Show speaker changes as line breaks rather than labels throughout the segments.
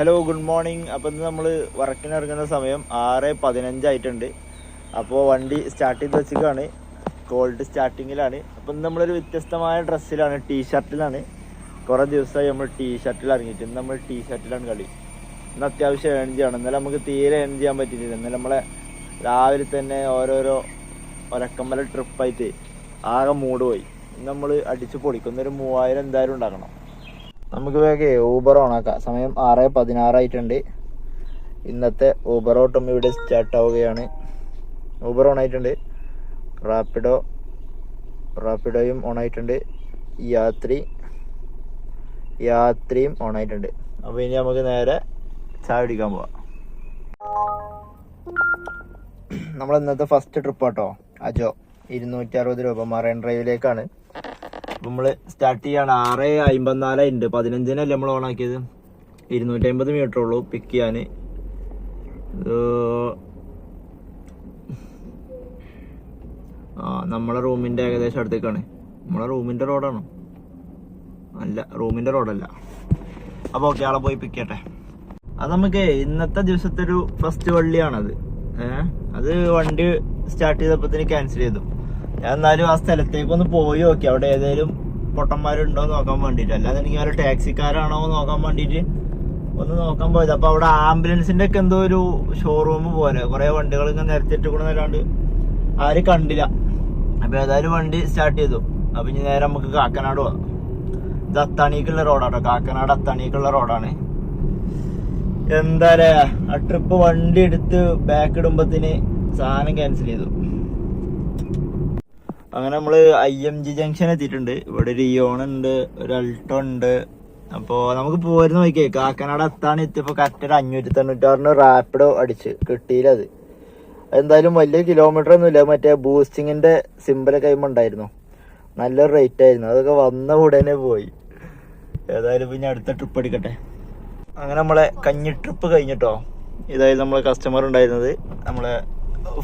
Hello good morning അപ്പോൾ ഇന്ന് നമ്മൾ വർക്കിന് ഇറങ്ങുന്ന സമയം ആറ് പതിനഞ്ചായിട്ടുണ്ട് അപ്പോൾ വണ്ടി സ്റ്റാർട്ട് ചെയ്ത് വെച്ചിട്ടാണ് കോൾഡ് സ്റ്റാർട്ടിങ്ങിലാണ് അപ്പോൾ ഇന്ന് നമ്മളൊരു വ്യത്യസ്തമായ ഡ്രസ്സിലാണ് ടീ ഷർട്ടിലാണ് കുറേ ദിവസമായി നമ്മൾ ടീ ഷർട്ടിൽ ഇറങ്ങിയിട്ട്. നമ്മൾ ടീ ഷർട്ടിലാണ് കളി. ഇന്ന് അത്യാവശ്യം എനർജി ആണ് ഇന്നലെ നമുക്ക് തീരെ ഏൺ ചെയ്യാൻ പറ്റിയിട്ടില്ല. ഇന്നലെ നമ്മളെ രാവിലെ തന്നെ ഓരോരോ ഒരക്കമ്മല ട്രിപ്പായിട്ട് ആകെ മൂഡ് പോയി നമ്മൾ അടിച്ച് പൊളിക്കുന്നൊരു മൂവായിരം എന്തായാലും ഉണ്ടാക്കണം. നമുക്ക് വേഗം ഊബർ ഓണാക്കാം സമയം ആറ് പതിനാറായിട്ടുണ്ട് ഇന്നത്തെ ഊബർ ഓട്ടം ഇവിടെ സ്റ്റാർട്ട് ആവുകയാണ്. ഊബർ ഓൺ ആയിട്ടുണ്ട്. റാപ്പിഡോ റാപ്പിഡോയും ഓൺ ആയിട്ടുണ്ട്. യാത്രി യാത്രയും ഓൺ ആയിട്ടുണ്ട്. അപ്പോൾ ഇനി നമുക്ക് നേരെ ചായ കുടിക്കാൻ പോവാം. നമ്മൾ ഇന്നത്തെ ഫസ്റ്റ് ട്രിപ്പ് കേട്ടോ അജോ ഇരുന്നൂറ്റി അറുപത് രൂപ മറൈൻ ഡ്രൈവിലേക്കാണ് നമ്മൾ സ്റ്റാർട്ട് ചെയ്യാണ്. ആറ് അമ്പത്തിനാല് ഉണ്ട്. പതിനഞ്ചിനല്ലേ നമ്മൾ ഓൺ ആക്കിയത്? ഇരുന്നൂറ്റി അമ്പത് മീറ്റർ ഉള്ളൂ പിക്ക് ചെയ്യാൻ. ആ നമ്മളെ റൂമിന്റെ ഏകദേശം അടുത്തേക്കാണ്. നമ്മളെ റൂമിന്റെ റോഡാണോ അല്ല റൂമിന്റെ റോഡല്ല അപ്പൊ ഓക്കെ ആളെ പോയി പിക്ക് ചെയ്യട്ടെ. അത് നമുക്ക് ഇന്നത്തെ ദിവസത്തെ ഒരു ഫസ്റ്റ് വള്ളിയാണത്. ഏഹ് അത് വണ്ടി സ്റ്റാർട്ട് ചെയ്തപ്പോ ക്യാൻസൽ ചെയ്തു. ഞാൻ എന്നാലും ആ സ്ഥലത്തേക്ക് ഒന്ന് പോയി നോക്കി. അവിടെ ഏതെങ്കിലും പൊട്ടന്മാരുണ്ടോ നോക്കാൻ വേണ്ടിട്ട് എനിക്ക് ഒരു ടാക്സിക്കാരാണോ നോക്കാൻ വേണ്ടിയിട്ട് ഒന്ന് നോക്കാൻ പോയത്. അപ്പൊ അവിടെ ആംബുലൻസിന്റെ ഒക്കെ എന്തോ ഒരു ഷോറൂം പോലെ. കുറെ വണ്ടികൾ ഇങ്ങനെ നിരത്തിയിട്ട് കൂടുന്നല്ലാണ്ട് ആരും കണ്ടില്ല. അപ്പൊ ഏതായാലും വണ്ടി സ്റ്റാർട്ട് ചെയ്തു. അപ്പൊ ഇനി നേരെ നമുക്ക് കാക്കനാട് പോവാം. ഇത് അത്താണിക്കുള്ള റോഡാട്ടോ. കാക്കനാട് അത്താണിക്കുള്ള റോഡാണ്. എന്താ ആ ട്രിപ്പ് വണ്ടി എടുത്ത് ബാക്ക് ഇടുമ്പത്തിന് സാധനം ക്യാൻസൽ ചെയ്തു. അങ്ങനെ നമ്മൾ ഐ എം ജി ജംഗ്ഷൻ എത്തിയിട്ടുണ്ട്. ഇവിടെ ഒരു ഇയോൺ ഉണ്ട് ഒരു അൾട്ടോ ഉണ്ട്. അപ്പോ നമുക്ക് പോരുന്ന നോക്കിയേ കാക്കനാട് എത്താണ് എത്തിയപ്പോ കറക്റ്റ് ഒരു അഞ്ഞൂറ്റി തൊണ്ണൂറ്റാറിന് റാപ്പിഡോ അടിച്ച് കിട്ടിയില്ല അത് എന്തായാലും വലിയ കിലോമീറ്റർ ഒന്നുമില്ല. മറ്റേ ബൂസ്റ്റിങ്ങിന്റെ സിമ്പിളൊക്കെ കൈമ ഉണ്ടായിരുന്നു. നല്ലൊരു റേറ്റ് ആയിരുന്നു. അതൊക്കെ വന്ന ഉടനെ പോയി. ഏതായാലും പിന്നെ അടുത്ത ട്രിപ്പ് അടിക്കട്ടെ അങ്ങനെ നമ്മളെ കഞ്ഞി ട്രിപ്പ് കഴിഞ്ഞിട്ടോ? ഇതായിരുന്നു നമ്മളെ കസ്റ്റമർ ഉണ്ടായിരുന്നത്. നമ്മളെ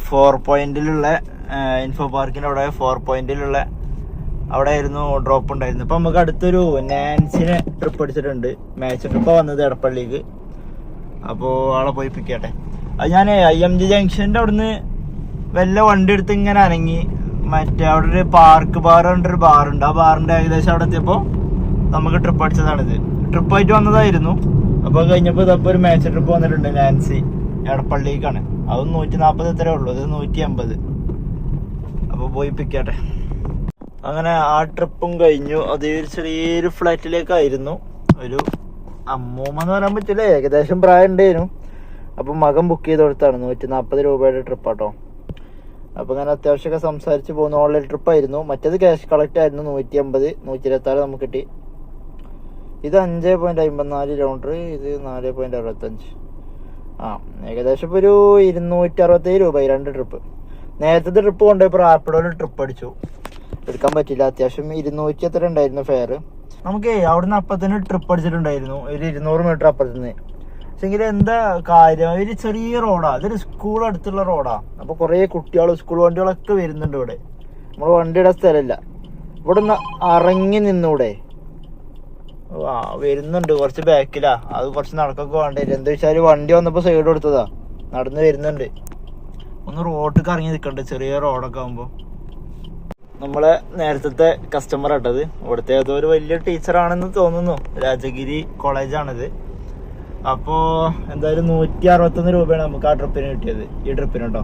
ഫോർ പോയിന്റിലുള്ള ഇൻഫോ പാർക്കിന്റെ അവിടെ ഫോർ പോയിന്റിലുള്ള അവിടെ ആയിരുന്നു ഡ്രോപ്പ് ഉണ്ടായിരുന്നു അപ്പൊ നമുക്ക് അടുത്തൊരു നാൻസിനെ ട്രിപ്പ് അടിച്ചിട്ടുണ്ട് മാച്ച് ട്രിപ്പ് വന്നത് എടപ്പള്ളിക്ക് അപ്പോൾ ആളെ പോയി പിക്കട്ടെ അത് ഞാൻ ഐ എം ജി ജംഗ്ഷന്റെ അവിടുന്ന് വല്ല വണ്ടി എടുത്ത് ഇങ്ങനെ അനങ്ങി. മറ്റേ അവിടെ ഒരു പാർക്ക് ബാർ പറഞ്ഞിട്ടൊരു ബാറുണ്ട് ആ ബാറിന്റെ ഏകദേശം അവിടെ എത്തിയപ്പോൾ നമുക്ക് ട്രിപ്പ് അടിച്ചതാണിത്. ട്രിപ്പ് ആയിട്ട് വന്നതായിരുന്നു. അപ്പോൾ കഴിഞ്ഞപ്പോൾ ഇതപ്പോൾ ഒരു മാച്ച് ട്രിപ്പ് വന്നിട്ടുണ്ട് നാൻസി എടപ്പള്ളിക്കാണ് അതും നൂറ്റി നാൽപ്പത് ഇത്രേ ഉള്ളൂ. ഇത് നൂറ്റി അമ്പത് അപ്പോൾ പോയി പിക്കട്ടെ അങ്ങനെ ആ ട്രിപ്പും കഴിഞ്ഞു. അത് ഒരു ചെറിയൊരു ഫ്ലാറ്റിലേക്കായിരുന്നു ഒരു അമ്മൂമ്മ എന്ന് പറയാൻ പറ്റില്ല. ഏകദേശം പ്രായം ഉണ്ടായിരുന്നു അപ്പൊ മകൻ ബുക്ക് ചെയ്ത് കൊടുത്താണ്. നൂറ്റി നാൽപ്പത് രൂപയുടെ ട്രിപ്പാട്ടോ അപ്പൊ ഞാൻ അത്യാവശ്യമൊക്കെ സംസാരിച്ച് പോകുന്ന ഓൺലൈൻ ട്രിപ്പ് ആയിരുന്നു. മറ്റേത് ക്യാഷ് കളക്ട് ആയിരുന്നു. നൂറ്റി അമ്പത് നൂറ്റി ഇരുപത്തി ആറ് നമുക്ക് കിട്ടി. ഇത് അഞ്ച് പോയിന്റ് അമ്പത്തിനാല് കിലോമീറ്റർ ഇത് നാല് പോയിന്റ് അറുപത്തഞ്ച്. ആ ഏകദേശം ഇപ്പോൾ ഒരു ഇരുന്നൂറ്റി അറുപത്തേഴ് രൂപ രണ്ട് ട്രിപ്പ് നേരത്തെ ട്രിപ്പ് കൊണ്ടുപോയപ്പോൾ റാപ്പിഡോയിൽ ട്രിപ്പ് അടിച്ചു. എടുക്കാൻ പറ്റില്ല അത്യാവശ്യം ഇരുന്നൂറ്റി എത്ര ഉണ്ടായിരുന്നു ഫെയർ നമുക്ക് അവിടുന്ന് അപ്പത്തന്നെ ട്രിപ്പ് അടിച്ചിട്ടുണ്ടായിരുന്നു. ഒരു ഇരുന്നൂറ് മീറ്റർ അപ്പുറത്തുനിന്ന്. പക്ഷെങ്കിൽ എന്താ കാര്യം? ഒരു ചെറിയ റോഡാണ് അതൊരു സ്കൂൾ അടുത്തുള്ള റോഡാണ് അപ്പോൾ കുറേ കുട്ടികൾ സ്കൂൾ വണ്ടികളൊക്കെ വരുന്നുണ്ട് ഇവിടെ. നമ്മൾ വണ്ടിയുടെ സ്ഥലമില്ല. ഇവിടെ ഒന്ന് ഇറങ്ങി നിന്നൂടെ. വരുന്നുണ്ട്. കുറച്ച് ബാക്കിലാ. അത് കുറച്ച് നടക്കൊക്കെ വേണ്ട. എന്താ വെച്ചാൽ വണ്ടി വന്നപ്പോ സൈഡ് കൊടുത്തതാ. നടന്ന് വരുന്നുണ്ട്. ഒന്ന് റോഡ് ഇറങ്ങി നിൽക്കണ്ട്. ചെറിയ റോഡൊക്കെ ആകുമ്പോ നമ്മളെ നേരത്തെ കസ്റ്റമർ ആട്ടത് ഇവിടുത്തെ ഏതോ ഒരു വലിയ ടീച്ചറാണെന്ന് തോന്നുന്നു. രാജഗിരി കോളേജാണിത് അപ്പോ എന്തായാലും നൂറ്റി അറുപത്തൊന്ന് രൂപയാണ് നമുക്ക് ആ ട്രിപ്പിന് കിട്ടിയത്. ഈ ട്രിപ്പിന് കേട്ടോ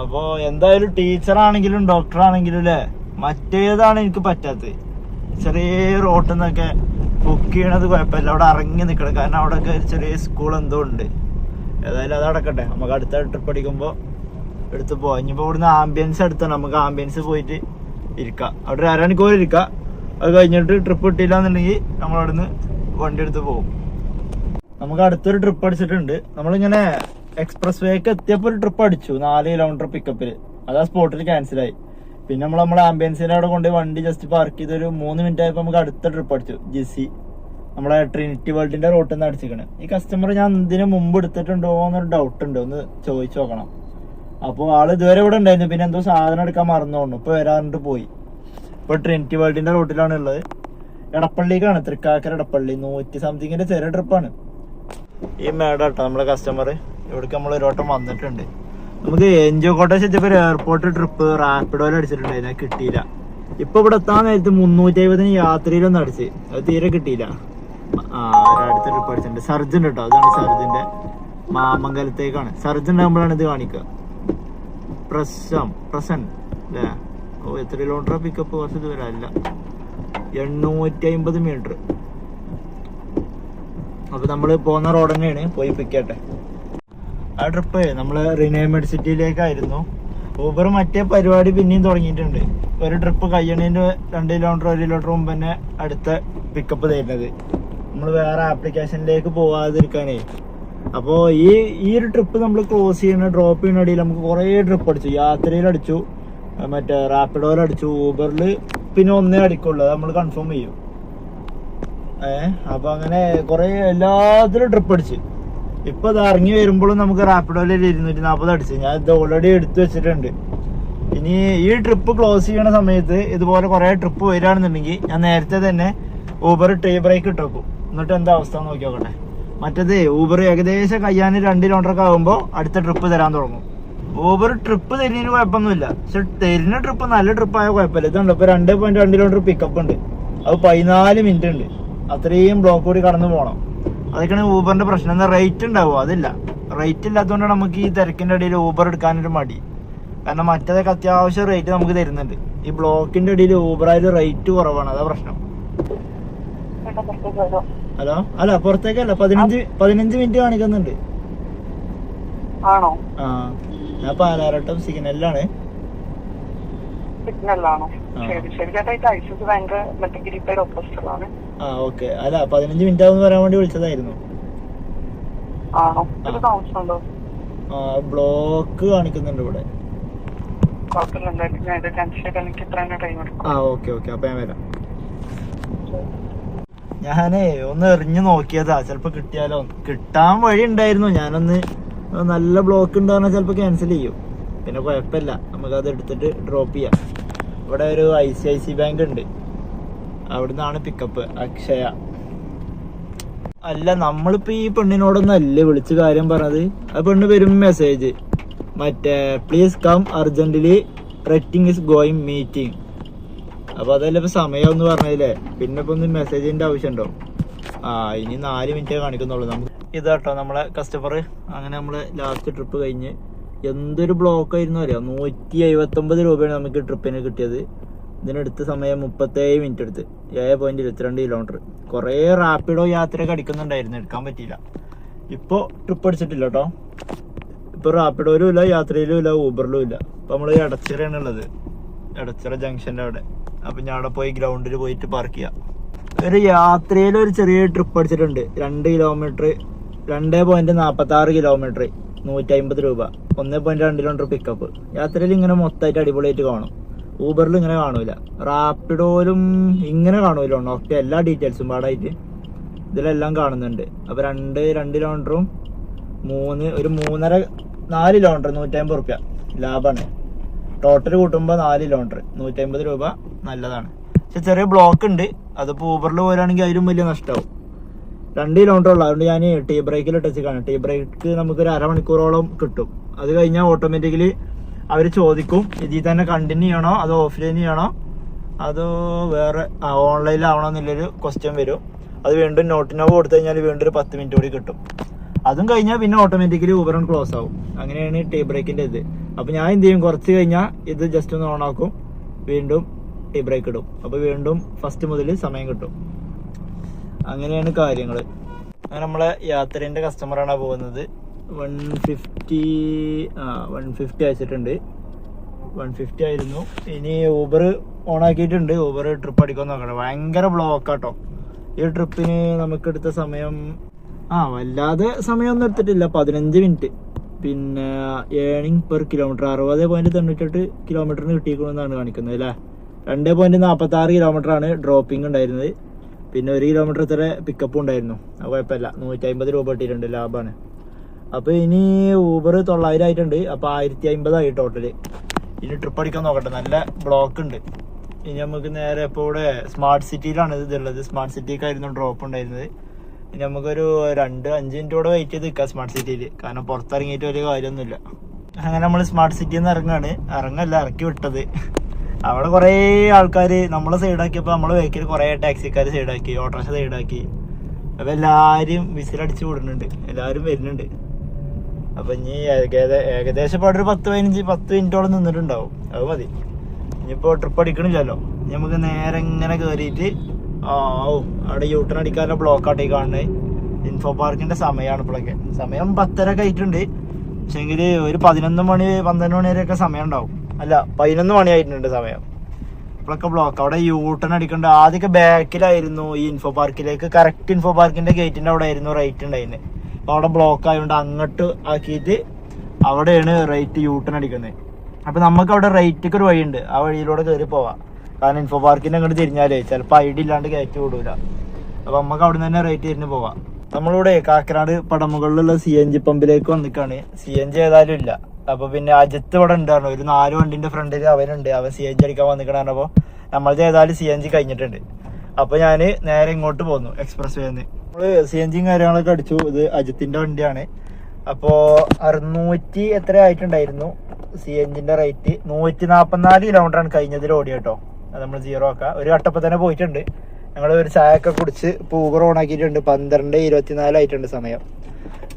അപ്പോ എന്തായാലും ടീച്ചറാണെങ്കിലും ഡോക്ടർ ആണെങ്കിലും അല്ലേ മറ്റേതാണ് എനിക്ക് പറ്റാത്തത്. ചെറിയ റോട്ടിൽ നിന്നൊക്കെ ബുക്ക് ചെയ്യണത് കുഴപ്പമില്ല. അവിടെ ഇറങ്ങി നിൽക്കണം കാരണം അവിടെ ഒക്കെ ഒരു ചെറിയ സ്കൂൾ എന്തോ ഉണ്ട്. ഏതായാലും അത് അടക്കട്ടെ നമുക്ക് അടുത്ത ട്രിപ്പ് അടിക്കുമ്പോൾ എടുത്ത് പോവാം. ഇനിയിപ്പോൾ ഇവിടുന്ന് ആംബിയൻസ് എടുത്താണ്. നമുക്ക് ആംബിയൻസ് പോയിട്ട് ഇരിക്കാം. അവിടെ ഒരു അരമണിക്കൂർ ഇരിക്കാം. അത് കഴിഞ്ഞിട്ട് ട്രിപ്പ് കിട്ടിയില്ല എന്നുണ്ടെങ്കിൽ നമ്മൾ അവിടുന്ന് വണ്ടി എടുത്ത് പോകും. നമുക്ക് അടുത്തൊരു ട്രിപ്പ് അടിച്ചിട്ടുണ്ട്. നമ്മളിങ്ങനെ എക്സ്പ്രസ് വേക്ക് എത്തിയപ്പോൾ ഒരു ട്രിപ്പ് അടിച്ചു. നാല് കിലോമീറ്റർ പിക്കപ്പിൽ അത് ആ സ്പോട്ടിൽ ക്യാൻസലായി പിന്നെ നമ്മൾ നമ്മളെ ആംബിയൻസിനെ അവിടെ കൊണ്ട് വണ്ടി ജസ്റ്റ് പാർക്ക് ചെയ്ത് ഒരു മൂന്ന് മിനിറ്റ് ആയപ്പോൾ നമുക്ക് അടുത്ത ട്രിപ്പ് അടിച്ചു ജിസി. നമ്മളെ ട്രിനിറ്റി വേൾഡിന്റെ റോട്ടിൽ നിന്ന് അടിച്ചിരിക്കണ്. ഈ കസ്റ്റമർ ഞാൻ ഇതിന് മുമ്പ് എടുത്തിട്ടുണ്ടോ എന്നൊരു ഡൗട്ട് ഉണ്ട് ഒന്ന് ചോദിച്ചു നോക്കണം. അപ്പോൾ ആൾ ഇതുവരെ ഇവിടെ ഉണ്ടായിരുന്നു പിന്നെ എന്തോ സാധനം എടുക്കാൻ മറന്നോണ്ടു ഇപ്പൊ വരാറുണ്ട് പോയി. ഇപ്പൊ ട്രിനിറ്റി വേൾഡിന്റെ റോട്ടിലാണ് ഉള്ളത്. എടപ്പള്ളിക്കാണ് തൃക്കാക്കര എടപ്പള്ളി നൂറ്റി സംതിങ്ങിന്റെ ചെറിയ ട്രിപ്പാണ് ഈ മേഡം കേട്ടോ നമ്മളെ കസ്റ്റമർ ഇവിടേക്ക് നമ്മൾ ഒരു വട്ടം വന്നിട്ടുണ്ട്. നമുക്ക് എൻജിഒ കോട്ടേജ് എത്തിയപ്പോ ഒരു എയർപോർട്ട് ട്രിപ്പ് റാപ്പിഡോയിൽ അടിച്ചിട്ടുണ്ടായിരുന്നു കിട്ടിയില്ല. ഇപ്പൊ ഇവിടെ എത്താൻ നേരത്ത് മുന്നൂറ്റി അയ്പതിന് യാത്രയിലൊന്നും അടിച്ച്. അത് തീരെ കിട്ടിയില്ല. ആ അടുത്ത ട്രിപ്പ് അടിച്ചിട്ടുണ്ട്. സർജൻ കേട്ടോ അതാണ് സർജന്റെ മാമംഗലത്തേക്കാണ്. സർജൻ ഉണ്ടാകുമ്പോഴാണ് ഇത് കാണിക്കുക. പ്രസം പ്രസൻ അല്ലേ ഓ എത്ര കിലോമീറ്റർ പിക്കപ്പ് കുറച്ച് ദൂരം അല്ല. എണ്ണൂറ്റി അമ്പത് മീറ്റർ അപ്പൊ നമ്മൾ പോകുന്ന റോഡ് തന്നെയാണ്. പോയി പിക്കട്ടെ ആ ട്രിപ്പ് നമ്മൾ റിനേമഡ് സിറ്റിയിലേക്കായിരുന്നു ഊബർ മറ്റേ പരിപാടി പിന്നെയും തുടങ്ങിയിട്ടുണ്ട്. ഒരു ട്രിപ്പ് കഴിയണതിന്റെ രണ്ട് കിലോമീറ്റർ ഒരു കിലോമീറ്റർ മുമ്പ് തന്നെ അടുത്ത പിക്കപ്പ് തരുന്നത്. നമ്മൾ വേറെ ആപ്ലിക്കേഷനിലേക്ക് പോവാതിരിക്കാനേ. അപ്പോൾ ഈ ഈ ഒരു ട്രിപ്പ് നമ്മൾ ക്ലോസ് ചെയ്യുന്ന ഡ്രോപ്പ് ചെയ്യുന്ന ഇടയിൽ നമുക്ക് കുറേ ട്രിപ്പ് അടിച്ചു. യാത്രയിൽ അടിച്ചു. മറ്റേ റാപ്പിഡോയിൽ അടിച്ചു. ഊബറിൽ പിന്നെ ഒന്നേ അടിക്കുള്ളൂ. നമ്മൾ കൺഫേം ചെയ്യും. ഏഹ് അപ്പോൾ അങ്ങനെ കുറേ എല്ലാത്തിലും ട്രിപ്പ് അടിച്ച്. ഇപ്പൊ ഇത് ഇറങ്ങി വരുമ്പോഴും നമുക്ക് റാപ്പിഡോയിൽ ഇരുന്നൂറ്റി നാൽപ്പത് അടിച്ച്. ഞാൻ ഇത് ഓൾറെഡി എടുത്തു വെച്ചിട്ടുണ്ട്. ഇനി ഈ ട്രിപ്പ് ക്ലോസ് ചെയ്യണ സമയത്ത് ഇതുപോലെ കുറെ ട്രിപ്പ് വരികയാണെന്നുണ്ടെങ്കിൽ ഞാൻ നേരത്തെ തന്നെ ഊബർ ടേ ബ്രേക്ക് ഇട്ടേക്കും എന്നിട്ട് എന്താ അവസ്ഥ നോക്കി നോക്കട്ടെ. മറ്റേത് ഊബർ ഏകദേശം കയ്യാൻ രണ്ട് കിലോമീറ്റർ ഒക്കെ ആകുമ്പോൾ അടുത്ത ട്രിപ്പ് തരാൻ തുടങ്ങും. ഊബർ ട്രിപ്പ് തരുന്നതിന് കുഴപ്പമൊന്നുമില്ല. പക്ഷെ തരുന്ന ട്രിപ്പ് നല്ല ട്രിപ്പ് ആയ കുഴപ്പമില്ല. ഇതുണ്ട് ഇപ്പൊ രണ്ട് പോയിന്റ് രണ്ട് കിലോമീറ്റർ പിക്കപ്പ് ഉണ്ട്. അത് പതിനാല് മിനിറ്റ് ഉണ്ട്. അത്രയും ബ്ലോക്ക് കൂടി കടന്നു പോകണം അതൊക്കെയാണ് ഊബറിന്റെ പ്രശ്നം. എന്താ റേറ്റ് ഉണ്ടാവും? അതില്ല. റേറ്റ് ഇല്ലാത്തതുകൊണ്ടാണ് നമുക്ക് ഈ തിരക്കിന്റെ ഇടയിൽ ഊബർ എടുക്കാനൊരു മടി. കാരണം മറ്റേതൊക്കെ അത്യാവശ്യം റേറ്റ് നമുക്ക് തരുന്നുണ്ട്. ഈ ബ്ലോക്കിന്റെ ഇടയിൽ ഊബറായാലും റേറ്റ് കുറവാണ്. അതാ പ്രശ്നം. ഹലോ? അല്ല പുറത്തേക്കല്ല. പതിനഞ്ച് പതിനഞ്ച് മിനിറ്റ് കാണിക്കുന്നുണ്ട്.
ആണോ?
ആ. ഞാൻ പാലാരട്ടം സിഗ്നലിലാണ്
സിഗ്നലിലാണോ
ആ. ഓക്കെ. അല്ല പതിനഞ്ച് മിനിറ്റ് ആവുമെന്ന് പറയാൻ വേണ്ടി വിളിച്ചതായിരുന്നു. ബ്ലോക്ക് കാണിക്കുന്നുണ്ട് ഇവിടെ. ഞാനേ ഒന്ന് എറിഞ്ഞു നോക്കിയതാ. ചെലപ്പോ കിട്ടിയാലോ? കിട്ടാൻ വഴി ഉണ്ടായിരുന്നു. ഞാനൊന്ന് നല്ല ബ്ലോക്ക് ഉണ്ടാകുന്ന ചെലപ്പോ ക്യാൻസൽ ചെയ്യും. പിന്നെ കുഴപ്പമില്ല. നമുക്ക് അത് എടുത്തിട്ട് ഡ്രോപ്പ് ചെയ്യാം. ഇവിടെ ഒരു I C I C bank ഉണ്ട്. അവിടുന്നാണ് പിക്കപ്പ് അക്ഷയ. അല്ല നമ്മളിപ്പോ ഈ പെണ്ണിനോടൊന്നും അല്ലേ വിളിച്ച് കാര്യം പറഞ്ഞത്? ആ പെണ്ണ് വരും മെസ്സേജ് മറ്റേ please come urgently rating is going meeting അപ്പൊ അതല്ല ഇപ്പൊ സമയം എന്ന് പറഞ്ഞില്ലേ പിന്നെ ഇപ്പൊ ഒന്ന് മെസ്സേജിന്റെ ആവശ്യമുണ്ടോ ആ ഇനി നാല് മിനിറ്റേ കാണിക്കുന്നുള്ളൂ. നമുക്ക് ഇതാട്ടോ നമ്മളെ കസ്റ്റമർ അങ്ങനെ നമ്മൾ ലാസ്റ്റ് ട്രിപ്പ് കഴിഞ്ഞ് എന്തൊരു ബ്ലോക്ക് ആയിരുന്നു അറിയാം? നൂറ്റി എഴുപത്തി ഒമ്പത് രൂപയാണ് നമുക്ക് ട്രിപ്പിന് കിട്ടിയത്. ഇതിനെടുത്ത സമയം മുപ്പത്തേഴ് മിനിറ്റ് എടുത്ത്. ഏഴ് പോയിന്റ് ഇരുപത്തിരണ്ട് കിലോമീറ്റർ കുറേ റാപ്പിഡോ യാത്രയൊക്കെ അടിക്കുന്നുണ്ടായിരുന്നു. എടുക്കാൻ പറ്റിയില്ല. ഇപ്പൊ ട്രിപ്പ് അടിച്ചിട്ടില്ല കേട്ടോ ഇപ്പൊ റാപ്പിഡോയിലും ഇല്ല യാത്രയിലും ഇല്ല ഊബറിലും ഇല്ല. ഇപ്പൊ നമ്മൾ എടച്ചിറയാണ് ഉള്ളത്. എടച്ചിറ ജംഗ്ഷന്റെ അവിടെ. അപ്പൊ ഞാൻ അവിടെ പോയി ഗ്രൗണ്ടിൽ പോയിട്ട് പാർക്ക് ചെയ്യാം. ഒരു യാത്രയിൽ ഒരു ചെറിയ ട്രിപ്പ് അടിച്ചിട്ടുണ്ട്. രണ്ട് കിലോമീറ്റർ രണ്ട് പോയിന്റ് നാപ്പത്തി ആറ് കിലോമീറ്റർ നൂറ്റി അമ്പത് രൂപ. ഒന്ന് പോയിന്റ് രണ്ട് കിലോമീറ്റർ പിക്കപ്പ് യാത്രയിൽ ഇങ്ങനെ മൊത്തമായിട്ട് അടിപൊളിയായിട്ട് കാണും. ഊബറിൽ ഇങ്ങനെ കാണൂല. റാപ്പിഡോയിലും ഇങ്ങനെ കാണൂല. ഒക്കെ എല്ലാ ഡീറ്റെയിൽസും പാടായിട്ട്. ഇതിലെല്ലാം കാണുന്നുണ്ട്. അപ്പൊ രണ്ട് രണ്ട് കിലോമീറ്ററും മൂന്ന് ഒരു മൂന്നര നാല് കിലോമീറ്റർ നൂറ്റമ്പത് റുപ്യ. ലാഭമാണ് ടോട്ടൽ കൂട്ടുമ്പോൾ നാല് കിലോമീറ്റർ നൂറ്റമ്പത് രൂപ നല്ലതാണ്. പക്ഷെ ചെറിയ ബ്ലോക്ക് ഉണ്ട്. അതിപ്പോൾ ഊബറിൽ പോരാണെങ്കിൽ അതിലും വലിയ നഷ്ടമാവും രണ്ട് കിലോമീറ്റർ ഉള്ളു. അതുകൊണ്ട് ഞാൻ ടീ ബ്രേക്കിൽ ടച്ച് ടീ ബ്രേക്ക് നമുക്ക് നമുക്കൊരു അരമണിക്കൂറോളം കിട്ടും. അത് കഴിഞ്ഞാൽ ഓട്ടോമാറ്റിക്കലി അവർ ചോദിക്കും ഇതിൽ തന്നെ കണ്ടിന്യൂ ചെയ്യണോ? അതോ ഓഫ്ലൈൻ ചെയ്യണോ? അതോ വേറെ ഓൺലൈനിലാവണോ എന്നുള്ളൊരു ക്വസ്റ്റ്യൻ വരും. അത് വീണ്ടും നോട്ടിനോവ് കൊടുത്തു കഴിഞ്ഞാൽ വീണ്ടും ഒരു പത്ത് മിനിറ്റ് കൂടി കിട്ടും. അതും കഴിഞ്ഞാൽ പിന്നെ ഓട്ടോമാറ്റിക്കലി ഊബർ ക്ലോസ് ആവും. അങ്ങനെയാണ് ടീ ബ്രേക്കിന്റെ ഇത്. അപ്പോൾ ഞാൻ എന്ത് ചെയ്യും? കുറച്ച് കഴിഞ്ഞാൽ ഇത് ജസ്റ്റ് ഒന്ന് ഓൺ ആക്കും. വീണ്ടും ടീ ബ്രേക്ക് ഇടും. അപ്പോൾ വീണ്ടും ഫസ്റ്റ് മുതൽ സമയം കിട്ടും. അങ്ങനെയാണ് കാര്യങ്ങൾ അങ്ങനെ നമ്മളെ യാത്രേന്റെ കസ്റ്റമറാണ് പോകുന്നത്. വൺ ഫിഫ്റ്റി ആ വൺ ഫിഫ്റ്റി അയച്ചിട്ടുണ്ട്. വൺ ഫിഫ്റ്റി ആയിരുന്നു. ഇനി ഊബർ ഓൺ ആക്കിയിട്ടുണ്ട് ഊബർ ട്രിപ്പ് അടിക്കാൻ നോക്കണം. ഭയങ്കര ബ്ലോക്കാട്ടോ ഈ ട്രിപ്പിന് നമുക്ക് എടുത്ത സമയം ആ വല്ലാതെ സമയമൊന്നും എടുത്തിട്ടില്ല. പതിനഞ്ച് മിനിറ്റ് പിന്നെ ഏണിംഗ് പെർ കിലോമീറ്റർ അറുപത് പോയിന്റ് തൊണ്ണൂറ്റെട്ട് കിലോമീറ്ററിന് കിട്ടിയിരിക്കണമെന്നാണ് കാണിക്കുന്നത് അല്ലേ? രണ്ട് പോയിന്റ് നാൽപ്പത്തി ആറ് കിലോമീറ്റർ ആണ് ഡ്രോപ്പിംഗ് ഉണ്ടായിരുന്നത്. പിന്നെ ഒരു കിലോമീറ്റർ ഇത്ര പിക്കപ്പ് ഉണ്ടായിരുന്നു. അത് കുഴപ്പമില്ല. നൂറ്റി അമ്പത് രൂപ കിട്ടിയിട്ടുണ്ട് ലാഭമാണ്. അപ്പൊ ഇനി ഊബർ തൊള്ളായിരം ആയിട്ടുണ്ട് അപ്പോൾ ആയിരത്തി അമ്പതായി ടോട്ടൽ ഇനി ട്രിപ്പ് അടിക്കാൻ നോക്കട്ടെ. നല്ല ബ്ലോക്ക് ഉണ്ട്. ഇനി നമുക്ക് നേരെ ഇപ്പോൾ ഇവിടെ സ്മാർട്ട് സിറ്റിയിലാണ് ഇത് ഉള്ളത്. സ്മാർട്ട് സിറ്റിക്കായിരുന്നു ഡ്രോപ്പ് ഉണ്ടായിരുന്നത്. ഇനി നമുക്കൊരു രണ്ട് അഞ്ച് മിനിറ്റ് കൂടെ വെയിറ്റ് ചെയ്ത് നിൽക്കാം സ്മാർട്ട് സിറ്റിയിൽ കാരണം പുറത്തിറങ്ങിയിട്ട് വലിയ കാര്യമൊന്നുമില്ല. അങ്ങനെ നമ്മൾ സ്മാർട്ട് സിറ്റിയിൽ നിന്ന് ഇറങ്ങാണ് ഇറങ്ങല്ല ഇറക്കി വിട്ടത്. അവിടെ കുറേ ആൾക്കാർ നമ്മളെ സൈഡാക്കിയപ്പോൾ നമ്മളെ ബേക്കിൽ കുറേ ടാക്സിക്കാർ സൈഡാക്കി ഓട്ടോറിക്ഷ സൈഡാക്കി അപ്പോൾ എല്ലാവരും വിസിലടിച്ച് വിടുന്നുണ്ട്. എല്ലാവരും വരുന്നുണ്ട്. അപ്പം ഇനി ഏകദേ- ഏകദേശം ഇപ്പോൾ ഒരു പത്ത് പതിനഞ്ച് പത്ത് മിനിറ്റോളം നിന്നിട്ടുണ്ടാവും. അത് മതി. ഇനിയിപ്പോൾ ട്രിപ്പ് അടിക്കണില്ലല്ലോ. നമുക്ക് നേരെ ഇങ്ങനെ കയറിയിട്ട് ഓ അവിടെ യൂട്ടൺ അടിക്കാനുള്ള ബ്ലോക്ക് ആട്ടി കാണുന്നത്. ഇൻഫോ പാർക്കിന്റെ സമയമാണ് ഇപ്പോഴൊക്കെ. സമയം പത്തര ഒക്കെ ആയിട്ടുണ്ട് പക്ഷെങ്കിൽ ഒരു പതിനൊന്ന് മണി പന്ത്രണ്ട് മണി വരെയൊക്കെ സമയം ഉണ്ടാവും. അല്ല പതിനൊന്ന് മണിയായിട്ടുണ്ട് സമയം. ഇപ്പോഴൊക്കെ ബ്ലോക്ക് അവിടെ യൂട്ടൺ അടിക്കേണ്ട. ആദ്യമൊക്കെ ബാക്കിലായിരുന്നു ഈ ഇൻഫോ പാർക്കിലേക്ക് കറക്റ്റ് ഇൻഫോ പാർക്കിന്റെ ഗേറ്റിന്റെ അവിടെ ആയിരുന്നു റൈറ്റ് ഉണ്ടായിരുന്നത് അപ്പോൾ അവിടെ ബ്ലോക്ക് ആയതുകൊണ്ട് അങ്ങോട്ട് ആക്കിയിട്ട് അവിടെയാണ് റേറ്റ് യൂട്ടൺ അടിക്കുന്നത്. അപ്പൊ നമുക്ക് അവിടെ റൈറ്റിക്ക് ഒരു വഴിയുണ്ട്. ആ വഴിയിലൂടെ കയറി പോവാം. കാരണം ഇൻഫോ പാർക്കിന്റെ അങ്ങോട്ട് തിരിഞ്ഞാലേ ചിലപ്പോൾ ഐഡി ഇല്ലാണ്ട് കയറ്റി വിടൂല. അപ്പൊ നമുക്ക് അവിടെ തന്നെ റൈറ്റ് തിരിഞ്ഞ് പോവാം. നമ്മളിവിടെ കാക്കനാട് പടമുകളിലുള്ള സി എൻ ജി പമ്പിലേക്ക് വന്നിക്കാണ്. സി എൻ ജി ഏതായാലും ഇല്ല. അപ്പൊ പിന്നെ അജിത്ത് ഇവിടെ ഉണ്ടായിരുന്നു ഒരു നാല് വണ്ടിന്റെ ഫ്രണ്ടിൽ അവനുണ്ട്. അവൻ സി എൻ ജി അടിക്കാൻ വന്നിക്കണ അപ്പൊ നമ്മളത് ഏതായാലും സി എൻ ജി കഴിഞ്ഞിട്ടുണ്ട്. അപ്പൊ ഞാൻ നേരെ ഇങ്ങോട്ട് പോന്നു എക്സ്പ്രസ് വേന്ന് നമ്മൾ സി എൻ ജിയും കാര്യങ്ങളൊക്കെ അടിച്ചു. ഇത് അജിത്തിന്റെ വണ്ടിയാണ്. അപ്പോ അറുന്നൂറ്റി എത്ര ആയിട്ടുണ്ടായിരുന്നു സി എൻജിന്റെ റേറ്റ് നൂറ്റി നാപ്പത്തിനാല് കിലോമീറ്റർ ആണ് കഴിഞ്ഞതിൽ ഓടി കേട്ടോ അത് നമ്മൾ സീറോ ആക്കാം. ഒരു കട്ടപ്പം തന്നെ പോയിട്ടുണ്ട്. ഞങ്ങൾ ഒരു ചായ ഒക്കെ കുടിച്ച് പൂകർ ഓൺ ആക്കിയിട്ടുണ്ട്. പന്ത്രണ്ട് ഇരുപത്തിനാലായിട്ടുണ്ട് സമയം.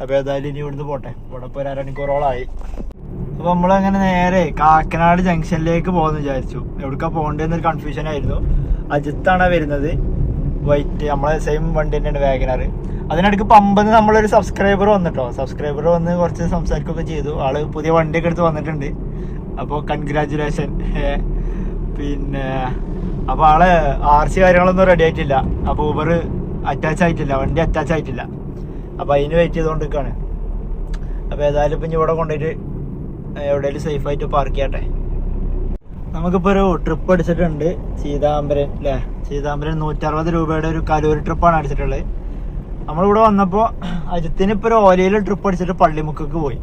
അപ്പോൾ ഏതായാലും ഇനി ഇവിടുന്ന് പോട്ടെ. ഇവിടെ ഇപ്പോൾ ഒരു അരമണിക്കൂറോളായി. അപ്പൊ നമ്മളങ്ങനെ നേരെ കാക്കനാട് ജംഗ്ഷനിലേക്ക് പോകുന്നു വിചാരിച്ചു. എവിടേക്കാ പോകേണ്ടതെന്നൊരു കൺഫ്യൂഷൻ ആയിരുന്നു. അജിത്താണ് വരുന്നത്. വൈറ്റ് നമ്മളെ സെയിം വണ്ടി തന്നെയാണ് വാഗനർ അതിനിടയ്ക്ക് പമ്പന്ന് നമ്മളൊരു സബ്സ്ക്രൈബർ വന്നിട്ടോ. സബ്സ്ക്രൈബർ വന്ന് കുറച്ച് സംസാരിക്കുകയൊക്കെ ചെയ്തു. ആൾ പുതിയ വണ്ടിയൊക്കെ എടുത്ത് വന്നിട്ടുണ്ട്. അപ്പോൾ കൺഗ്രാചുലേഷൻ പിന്നെ അപ്പോൾ ആൾ ആർ സി കാര്യങ്ങളൊന്നും റെഡി ആയിട്ടില്ല. അപ്പോൾ ഊബർ അറ്റാച്ച് ആയിട്ടില്ല. വണ്ടി അറ്റാച്ച് ആയിട്ടില്ല. അപ്പോൾ അതിന് വെയിറ്റ് ചെയ്തുകൊണ്ടിരിക്കുകയാണ് അപ്പോൾ ഏതായാലും ഇപ്പം ഇവിടെ കൊണ്ടുപോയിട്ട് എവിടെയെങ്കിലും സേഫ് ആയിട്ട് പാർക്ക് ചെയ്യട്ടെ? നമുക്കിപ്പോൾ ഒരു ട്രിപ്പ് അടിച്ചിട്ടുണ്ട്. സീതാംബരൻ അല്ലേ സീതാംബരൻ നൂറ്ററുപത് രൂപയുടെ ഒരു കലൂരി ട്രിപ്പാണ് അടിച്ചിട്ടുള്ളത്. നമ്മളിവിടെ വന്നപ്പോൾ അജിത്തിന് ഇപ്പോൾ ഒരു ഓലയിൽ ട്രിപ്പ് അടിച്ചിട്ട് പള്ളിമുക്കക്ക് പോയി.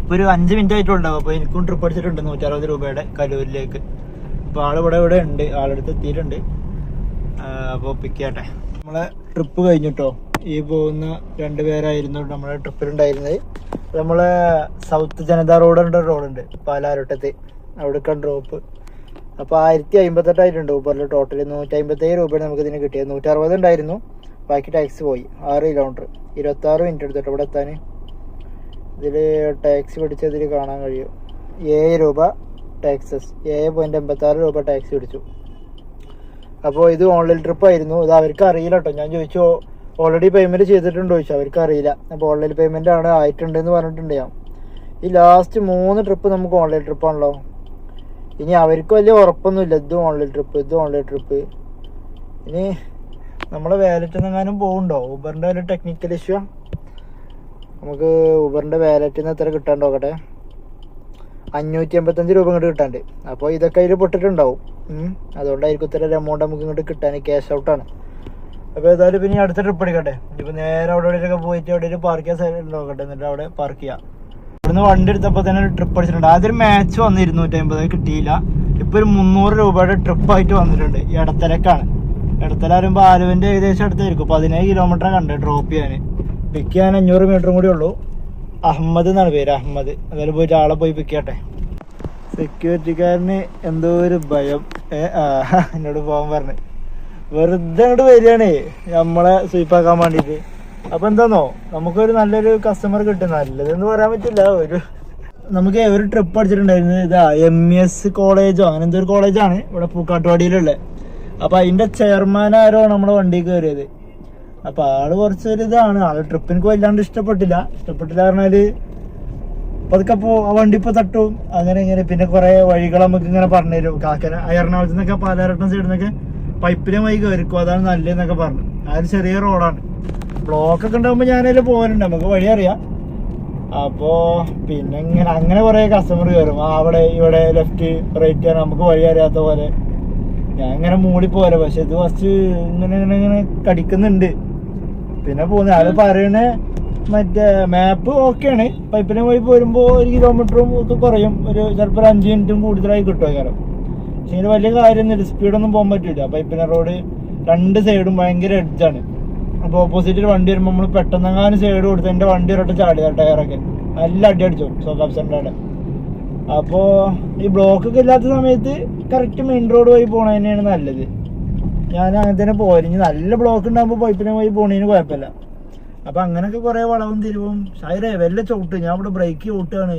ഇപ്പോൾ ഒരു അഞ്ച് മിനിറ്റ് ആയിട്ടുണ്ടാവും അപ്പോൾ എനിക്കും ട്രിപ്പ് അടിച്ചിട്ടുണ്ട് നൂറ്ററുപത് രൂപയുടെ കലൂരിലേക്ക് അപ്പോൾ ആളിവിടെ ഇവിടെ ഉണ്ട്. ആളെടുത്ത് എത്തിയിട്ടുണ്ട്. അപ്പോൾ പിക്ക് ചെയ്യട്ടെ. നമ്മളെ ട്രിപ്പ് കഴിഞ്ഞിട്ടോ? ഈ പോകുന്ന രണ്ട് പേരായിരുന്നു നമ്മളെ ട്രിപ്പിലുണ്ടായിരുന്നത് നമ്മളെ സൗത്ത് ജനതാ റോഡുണ്ട് റോഡുണ്ട്. പാലാരോട്ടത്ത് അവിടെ ഡ്രോപ്പ് അപ്പോൾ ആയിരത്തി അമ്പത്തെട്ടായിട്ടുണ്ട് ഊബറിൽ ടോട്ടൽ നൂറ്റി അമ്പത്തേഴ് രൂപയാണ് നമുക്ക് ഇതിന് കിട്ടിയത്. നൂറ്ററുപത് ഉണ്ടായിരുന്നു. ബാക്കി ടാക്സ് പോയി. ആറ് കിലോമീറ്റർ ഇരുപത്തി ആറ് മിനിറ്റ് എടുത്തിട്ട് ഇവിടെ എത്താൻ. ഇതിൽ ടാക്സി പിടിച്ചതിൽ കാണാൻ കഴിയും. ഏഴ് രൂപ ടാക്സസ് ഏഴ് പോയിന്റ് എൺപത്തി ആറ് രൂപ ടാക്സി പിടിച്ചു. അപ്പോൾ ഇത് ഓൺലൈൻ ട്രിപ്പ് ആയിരുന്നു. ഇത് അവർക്ക് അറിയില്ല കേട്ടോ ഞാൻ ചോദിച്ചു ഓൾറെഡി പേയ്മെന്റ് ചെയ്തിട്ടുണ്ടോ ചോദിച്ചു അവർക്ക് അറിയില്ല അപ്പോൾ ഓൺലൈൻ പേയ്മെന്റ് ആണ് ആയിട്ടുണ്ട് എന്ന് പറഞ്ഞിട്ടുണ്ട് ഞാൻ. ഈ ലാസ്റ്റ് മൂന്ന് ട്രിപ്പ് നമുക്ക് ഓൺലൈൻ ട്രിപ്പാണല്ലോ ഇനി അവർക്ക് വലിയ ഉറപ്പൊന്നുമില്ല. ഇതും ഓൺലൈൻ ട്രിപ്പ് ഇതും ഓൺലൈൻ ട്രിപ്പ് ഇനി നമ്മളെ വാലറ്റിൽ നിന്നെങ്ങാനും പോകുന്നുണ്ടോ ഊബറിന്റെ ഒരു ടെക്നിക്കൽ ഇഷ്യൂ നമുക്ക് ഊബറിന്റെ വാലറ്റിൽ നിന്ന് എത്ര കിട്ടാൻ നോക്കട്ടെ. അഞ്ഞൂറ്റി എൺപത്തഞ്ച് രൂപ ഇങ്ങോട്ട് കിട്ടാണ്ട്. അപ്പോൾ ഇതൊക്കെ അതിൽ പൊട്ടിട്ടുണ്ടാവും. അതുകൊണ്ടായിരിക്കും ഇത്ര ഒരു എമൗണ്ട് നമുക്ക് ഇങ്ങോട്ട് കിട്ടാൻ ക്യാഷ് ഔട്ടാണ് അപ്പോൾ ഏതായാലും പിന്നെ അടുത്ത ട്രിപ്പ് എടുക്കട്ടെ. ഇനിയിപ്പോൾ നേരെ അവിടെ എവിടെയൊക്കെ പോയിട്ട് എവിടെയും പാർക്ക് ചെയ്യാൻ സ്ഥലം നോക്കട്ടെ. എന്നിട്ട് അവിടെ പാർക്ക് ചെയ്യാം. ഇവിടുന്ന് വണ്ടി എടുത്തപ്പോൾ തന്നെ ഒരു ട്രിപ്പ് അടിച്ചിട്ടുണ്ട്. ആദ്യം ഒരു മാച്ച് വന്ന് ഇരുന്നൂറ്റി അമ്പത് കിട്ടിയില്ല. ഇപ്പൊ ഒരു മുന്നൂറ് രൂപയുടെ ട്രിപ്പ് ആയിട്ട് വന്നിട്ടുണ്ട്. ഇടത്തലക്കാണ് ഇടത്തല വരുമ്പോൾ ആലുവിന്റെ ഏകദേശം അടുത്തായിരിക്കും. പതിനേഴ് കിലോമീറ്റർ കണ്ട് ഡ്രോപ്പ് ചെയ്യാൻ പിക്ക് ചെയ്യാൻ അഞ്ഞൂറ് മീറ്ററും കൂടി ഉള്ളൂ. അഹമ്മദ് എന്നാണ് പേര് അഹമ്മദ്. അതായത് പോയിട്ട് ആളെ പോയി പിക്ക് ചെയ്യട്ടെ. സെക്യൂരിറ്റിക്കാരന് എന്തോ ഒരു ഭയം. എന്നോട് പോകാൻ പറഞ്ഞു. വെറുതെ അങ്ങോട്ട് വരികയാണേ നമ്മളെ സ്വീപ്പാക്കാൻ വേണ്ടിയിട്ട് അപ്പൊ എന്താന്നോ? നമുക്കൊരു നല്ലൊരു കസ്റ്റമർ കിട്ടും. നല്ലതെന്ന് പറയാൻ പറ്റില്ല. ഒരു നമുക്ക് ഒരു ട്രിപ്പ് അടിച്ചിട്ടുണ്ടായിരുന്നു. ഇതാ എം എസ് കോളേജോ അങ്ങനെ എന്തോ ഒരു കോളേജാണ് ഇവിടെ പൂക്കാട്ടുവാടിയിലുള്ളത്. അപ്പൊ അതിന്റെ ചെയർമാൻ ആരോ നമ്മുടെ വണ്ടി കയറിയത്. അപ്പൊ ആൾ കുറച്ചൊരു ഇതാണ്. ആൾ ട്രിപ്പ് എനിക്ക് വല്ലാണ്ട് ഇഷ്ടപ്പെട്ടില്ല. ഇഷ്ടപ്പെട്ടില്ല പറഞ്ഞാൽ പതുക്കെ പോ ആ വണ്ടി ഇപ്പൊ തട്ടും. അങ്ങനെ ഇങ്ങനെ. പിന്നെ കുറെ വഴികൾ നമുക്ക് ഇങ്ങനെ പറഞ്ഞു തരും കാക്കര എറണാകുളത്ത് നിന്നൊക്കെ പാലാരട്ടം സൈഡിൽ നിന്നൊക്കെ പൈപ്പിലെ വൈ കയറിക്കും? അതാണ് നല്ലതെന്നൊക്കെ പറഞ്ഞു. അതൊരു ചെറിയ റോഡാണ് ബ്ലോക്ക് ഒക്കെ ഉണ്ടാകുമ്പോൾ ഞാനതിൽ പോകാനുണ്ട്. നമുക്ക് വഴി അറിയാം. അപ്പോൾ പിന്നെ ഇങ്ങനെ അങ്ങനെ കുറേ കസ്റ്റമർ കയറും അവിടെ ഇവിടെ ലെഫ്റ്റ് റൈറ്റ് നമുക്ക് വഴി അറിയാത്ത പോലെ. ഞാൻ ഇങ്ങനെ മൂടി പോലെ പക്ഷെ ഇത് ഫസ്റ്റ് ഇങ്ങനെ ഇങ്ങനെ ഇങ്ങനെ കടിക്കുന്നുണ്ട്. പിന്നെ പോകുന്നത് അത് പറയണ മറ്റേ മാപ്പ് ഓക്കെയാണ് പൈപ്പിനെ പോയി പോരുമ്പോൾ ഒരു കിലോമീറ്ററും ഒക്കെ കുറയും. ഒരു ചിലപ്പോൾ ഒരു അഞ്ച് മിനിറ്റും കൂടുതലായി കിട്ടും കാരണം പക്ഷെ വലിയ കാര്യമൊന്നുമില്ല സ്പീഡൊന്നും പോകാൻ പറ്റില്ല. പൈപ്പിനെ റോഡ് രണ്ട് സൈഡും ഭയങ്കര എഡ്ജാണ് അപ്പൊ ഓപ്പോസിറ്റ് വണ്ടി വരുമ്പോൾ നമ്മൾ പെട്ടെന്നങ്ങാനും സൈഡ് കൊടുത്ത് എന്റെ വണ്ടി ഒരൊട്ട ചാടിയ ടയറൊക്കെ നല്ല അടി അടിച്ചു. സോക്കാബ് സെന്ററിന്റെ അപ്പോ ഈ ബ്ലോക്ക് ഒക്കെ ഇല്ലാത്ത സമയത്ത് കറക്റ്റ് മെയിൻ റോഡ് വഴി തന്നെയാണ് നല്ലത്. ഞാൻ അങ്ങനെ തന്നെ ഇനി നല്ല ബ്ലോക്ക് ഉണ്ടാകുമ്പോൾ പൈപ്പിനെ പോയി പോണതിന് കുഴപ്പമില്ല. അപ്പൊ അങ്ങനൊക്കെ കുറെ വളവും തിരുവും. ഷൈറേ വല്ല ചവിട്ട്. ഞാൻ ഇവിടെ ബ്രേക്ക് ചവിട്ടാണ്.